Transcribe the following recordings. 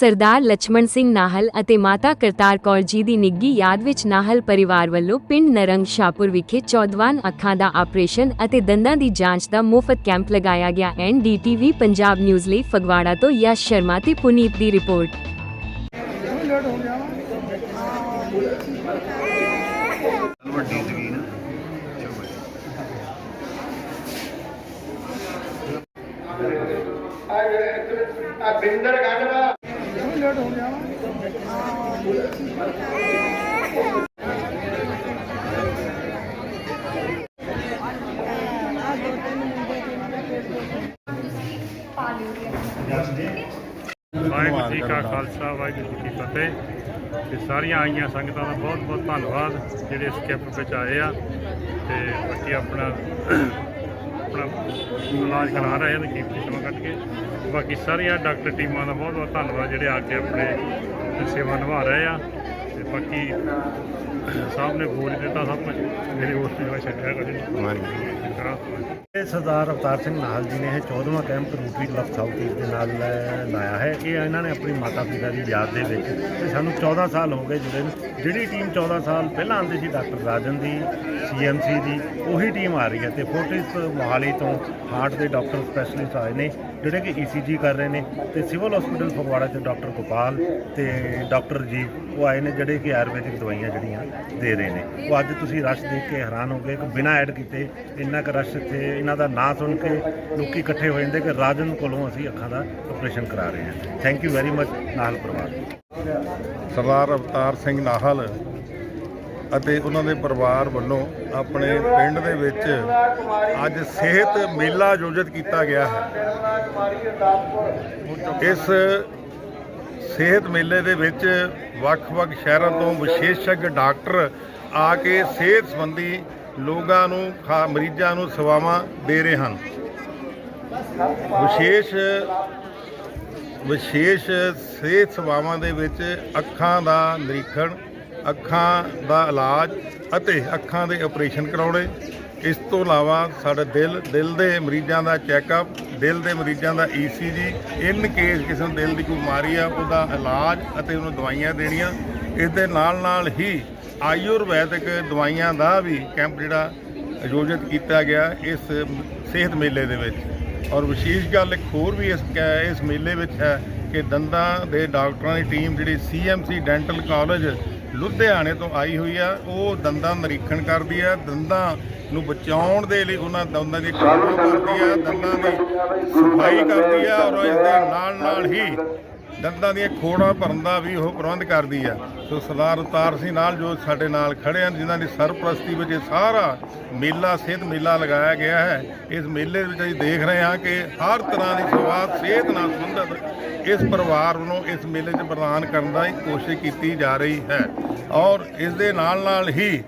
ਸਰਦਾਰ ਲਛਮਣ ਸਿੰਘ ਨਾਹਲ ਅਤੇ ਮਾਤਾ ਕਰਤਾਰ ਕੌਰ ਜੀ ਦੀ ਨਿੱਗੀ ਯਾਦ ਵਿੱਚ ਨਾਹਲ ਪਰਿਵਾਰ ਵੱਲੋਂ ਪਿੰਡ ਨਰੰਗ ਸ਼ਾਪੁਰ ਵਿਖੇ 14ਵਾਂ ਅੱਖਾਂ ਦਾ ਆਪਰੇਸ਼ਨ ਅਤੇ ਦੰਦਾਂ ਦੀ ਜਾਂਚ ਦਾ ਮੁਫਤ ਕੈਂਪ ਲਗਾਇਆ ਗਿਆ। ਐਨਡੀਟੀਵੀ ਪੰਜਾਬ ਨਿਊਜ਼ ਲਈ ਫਗਵਾੜਾ ਤੋਂ ਯਸ਼ ਸ਼ਰਮਾ ਤੇ ਪੁਨੀਤ ਦੀ ਰਿਪੋਰਟ। ਆ ਬਿੰਦਰ ਗੰਢ ਗੰਢਵਾ ਵਾਹਿਗੁਰੂ ਜੀ ਕਾ ਖਾਲਸਾ, ਵਾਹਿਗੁਰੂ ਜੀ ਕੀ ਫਤਿਹ। ਤੇ ਸਾਰੀਆਂ ਆਈਆਂ ਸੰਗਤਾਂ ਦਾ ਬਹੁਤ ਬਹੁਤ ਧੰਨਵਾਦ, ਜਿਹੜੇ ਇਸ ਕੈਂਪ ਵਿੱਚ ਆਏ ਆ। ਤੇ ਬਾਕੀ ਆਪਣਾ ਆਪਣਾ ਇਲਾਜ ਕਰਾ ਰਹੇ ਹਨ ਕੀਮਤੀ ਸਮਾਂ ਕੱਢ ਕੇ ਬਾਕੀ ਸਾਰੀਆਂ ਡਾਕਟਰ ਟੀਮਾਂ ਦਾ ਬਹੁਤ ਬਹੁਤ ਧੰਨਵਾਦ ਜਿਹੜੇ ਆ ਕੇ ਆਪਣੇ ਸੇਵਾ ਨਿਭਾ ਰਹੇ ਆ। ਤੇ ਬਾਕੀ ਸਾਹਿਬ ਨੇ ਬੋਲ ਦਿੱਤਾ ਸਭ ਕੁਝ ਮੇਰੇ ਉਸ ਦੀ ਭਾਸ਼ਾ ਛੱਡਿਆ ਕਰੇ ਇਹ ਸਰਦਾਰ ਅਵਤਾਰ ਸਿੰਘ ਨਾਹਲ ਜੀ ਨੇ ਇਹ 14ਵਾਂ camp rotary club south east ਦੇ ਨਾਲ ਲੈ- ਲਾਇਆ ਹੈ। ਇਹ ਇਹਨਾਂ ਨੇ ਆਪਣੀ ਮਾਤਾ ਪਿਤਾ ਦੀ ਯਾਦ ਦੇ ਵਿੱਚ ਤੇ ਸਾਨੂੰ 14 ਸਾਲ ਹੋ ਗਏ ਜੁੜੇ ਨੂੰ। ਜਿਹੜੀ ਟੀਮ 14 ਸਾਲ ਪਹਿਲਾਂ ਆਉਂਦੀ ਸੀ, ਡਾਕਟਰ ਰਾਜਨ ਦੀ ਸੀਐਮਸੀ ਦੀ, ਉਹੀ ਟੀਮ ਆ ਰਹੀ ਹੈ ਤੇ ਫੋਰਟਿਸ ਮੋਹਾਲੀ ਤੋਂ ਹਾਰਟ ਦੇ ਡਾਕਟਰ ਸਪੈਸ਼ਲਿਸਟ ਆਏ ਨੇ, ਜਿਹੜੇ ਕਿ ਈਸੀਜੀ ਕਰ ਰਹੇ ਨੇ ਤੇ ਸਿਵਲ ਹਸਪੀਟਲ ਫਗਵਾੜਾ ਚ ਡਾਕਟਰ ਗੋਪਾਲ ਤੇ ਡਾਕਟਰ ਜੀ, ਉਹ ਆਏ ਨੇ ਜਿਹੜੇ ਕਿ ਆਯੁਰਵੈਦਿਕ ਦਵਾਈਆਂ ਜਿਹੜੀਆਂ ਦੇ ਰਹੇ ਨੇ। ਉਹ ਅੱਜ ਤੁਸੀਂ ਰਸ਼ ਦੇਖ ਕੇ ਹੈਰਾਨ ਹੋ ਗਏ ਕਿ ਬਿਨਾਂ ਐਡ ਕੀਤੇ ਇੰਨਾ ਕੁ ਰਸ਼ ਇੱਥੇ ਇਹਨਾਂ ਦਾ ਨਾਂ ਸੁਣ ਕੇ ਲੋਕੀ ਇਕੱਠੇ ਹੋ ਜਾਂਦੇ ਕਿ ਰਾਜਨ ਕੋਲੋਂ ਅਸੀਂ ਅੱਖਾਂ ਦਾ ਆਪਰੇਸ਼ਨ ਕਰਾ ਰਹੇ ਹਾਂ। Thank you very much Nahal ਪਰਿਵਾਰ ਸਰਦਾਰ ਅਵਤਾਰ ਸਿੰਘ ਨਾਹਲ ਅਤੇ ਉਹਨਾਂ ਦੇ ਪਰਿਵਾਰ ਵੱਲੋਂ ਆਪਣੇ ਪਿੰਡ ਦੇ ਵਿੱਚ ਅੱਜ ਸਿਹਤ ਮੇਲਾ ਆਯੋਜਿਤ ਕੀਤਾ ਗਿਆ ਹੈ। ਇਸ ਸਿਹਤ ਮੇਲੇ ਦੇ ਵਿੱਚ ਵੱਖ-ਵੱਖ ਸ਼ਹਿਰਾਂ ਤੋਂ ਵਿਸ਼ੇਸ਼জ্ঞ ਡਾਕਟਰ ਆ ਕੇ ਸਿਹਤ ਸੰਬੰਧੀ ਲੋਕਾਂ ਨੂੰ, ਖਾ- ਮਰੀਜ਼ਾਂ ਨੂੰ ਸੇਵਾਵਾਂ ਦੇ ਰਹੇ ਹਨ। ਵਿਸ਼ੇਸ਼ ਵਿਸ਼ੇਸ਼ ਸਿਹਤ ਸੇਵਾਵਾਂ ਦੇ ਵਿੱਚ ਅੱਖਾਂ ਦਾ ਨਿਰੀਖਣ, ਅੱਖਾਂ ਦਾ ਇਲਾਜ ਅਤੇ ਅੱਖਾਂ ਦੇ ਆਪਰੇਸ਼ਨ ਕਰਾਉਣੇ। ਇਸ ਤੋਂ ਇਲਾਵਾ ਸਾਡੇ ਦਿਲ ਦਿਲ ਦੇ ਮਰੀਜ਼ਾਂ ਦਾ ਚੈੱਕਅਪ, ਦਿਲ ਦੇ ਮਰੀਜ਼ਾਂ ਦਾ ਈਸੀਜੀ ਇਨ ਕੇਸ ਕਿਸੇ ਨੂੰ ਦਿਲ ਦੀ ਕੋਈ ਬਿਮਾਰੀ ਆ, ਉਹਦਾ ਇਲਾਜ ਅਤੇ ਉਹਨੂੰ ਦਵਾਈਆਂ ਦੇਣੀਆਂ। ਇਸ ਦੇ ਨਾਲ ਨਾਲ ਹੀ ਆਯੁਰਵੈਦਿਕ ਦਵਾਈਆਂ ਦਾ ਵੀ ਕੈਂਪ ਜਿਹੜਾ ਆਯੋਜਿਤ ਕੀਤਾ ਗਿਆ ਇਸ ਸਿਹਤ ਮੇਲੇ ਦੇ ਵਿੱਚ। ਔਰ ਵਿਸ਼ੇਸ਼ ਗੱਲ ਇੱਕ ਹੋਰ ਵੀ ਇਸ ਕੈ- ਇਸ ਮੇਲੇ ਵਿੱਚ ਹੈ ਕਿ ਦੰਦਾਂ ਦੇ ਡਾਕਟਰਾਂ ਦੀ ਟੀਮ ਜਿਹੜੀ ਸੀਐਮਸੀ ਡੈਂਟਲ ਕਾਲਜ ਲੁਧਿਆਣੇ ਤੋਂ ਆਈ ਹੋਈ ਆ, ਉਹ ਦੰਦਾਂ ਨਿਰੀਖਣ ਕਰਦੀ ਆ, ਦੰਦਾਂ ਨੂੰ ਬਚਾਉਣ ਦੇ ਲਈ ਉਹਨਾਂ ਦੰਦਾਂ ਦੀ ਕਾਰਵਾਈ ਕਰਦੀ ਆ, ਦੰਦਾਂ ਦੀ ਸਫ਼ਾਈ ਕਰਦੀ ਆ, ਔਰ ਇਸ ਦੇ ਨਾਲ ਨਾਲ ਹੀ ਦੰਦਾਂ ਦੀਆਂ ਖੋੜਾਂ ਭਰਨ ਦਾ ਵੀ ਉਹ ਪ੍ਰਬੰਧ ਕਰਦੀ ਆ। ਸੋ ਸਰਦਾਰ ਉਤਾਰ ਸਿੰਘ ਨਾਲ ਜੋ ਸਾਡੇ ਨਾਲ ਖੜੇ ਹਨ, ਜਿਨ੍ਹਾਂ ਦੀ ਸਰਪ੍ਰਸਤੀ ਵਿੱਚ ਇਹ ਸਾਰਾ ਮੇਲਾ, ਸਿਹਤ ਮੇਲਾ ਲਗਾਇਆ ਗਿਆ ਹੈ, ਇਸ ਮੇਲੇ ਵਿੱਚ ਅਸੀਂ ਦੇਖ ਰਹੇ ਹਾਂ ਕਿ ਹਰ ਤਰ੍ਹਾਂ ਦੀ ਸਵਾਦ, ਸਿਹਤ ਨਾਲ ਸੰਬੰਧਿਤ ਇਸ ਪਰਿਵਾਰ ਨੂੰ ਇਸ ਮੇਲੇ 'ਚ ਪ੍ਰਦਾਨ ਕਰਨ ਦਾ ਹੀ ਕੋਸ਼ਿਸ਼ ਕੀਤੀ ਜਾ ਰਹੀ ਹੈ। ਔਰ ਇਸ ਦੇ ਨਾਲ ਨਾਲ ਹੀ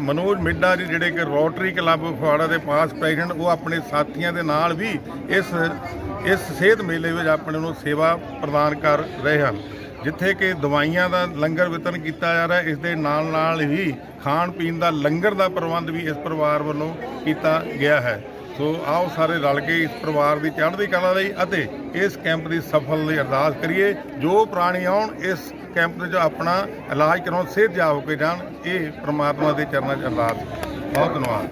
ਮਨੋਜ ਮਿੱਡਾ ਜੀ, ਜਿਹੜੇ ਕਿ ਰੋਟਰੀ ਕਲੱਬ ਫਗਵਾੜਾ ਦੇ ਪਾਸ ਪ੍ਰੈਜ਼ੀਡੈਂਟ, ਉਹ ਆਪਣੇ ਸਾਥੀਆਂ ਦੇ ਨਾਲ ਵੀ ਇਸ ਇਸ ਸਿਹਤ ਮੇਲੇ ਵਿੱਚ ਆਪਣੇ ਨੂੰ ਸੇਵਾ ਪ੍ਰਦਾਨ ਕਰ ਰਹੇ ਹਨ, ਜਿੱਥੇ ਕਿ ਦਵਾਈਆਂ ਦਾ ਲੰਗਰ ਵਿਤਰਨ ਕੀਤਾ ਜਾ ਰਿਹਾ, ਇਸ ਦੇ ਨਾਲ ਨਾਲ ਹੀ ਖਾਣ ਪੀਣ ਦਾ ਲੰਗਰ ਦਾ ਪ੍ਰਬੰਧ ਵੀ ਇਸ ਪਰਿਵਾਰ ਵੱਲੋਂ ਕੀਤਾ ਗਿਆ ਹੈ। ਸੋ ਆਓ ਸਾਰੇ ਰਲ ਕੇ ਇਸ ਪਰਿਵਾਰ ਦੀ ਚੜ੍ਹਦੀ ਕਲਾ ਲਈ ਅਤੇ ਇਸ ਕੈਂਪ ਦੀ ਸਫਲ ਲਈ ਅਰਦਾਸ ਕਰੀਏ। ਜੋ ਪ੍ਰਾਣੀ ਆਉਣ, ਇਸ ਕੈਂਪ ਵਿੱਚ ਆਪਣਾ ਇਲਾਜ ਕਰਾਉਣ ਸਿਹਤ ਹੋ ਕੇ ਜਾਣ, ਇਹ ਪ੍ਰਮਾਤਮਾ ਦੇ ਚਰਨਾਂ 'ਚ ਅਰਦਾਸ। ਬਹੁਤ ਧੰਨਵਾਦ।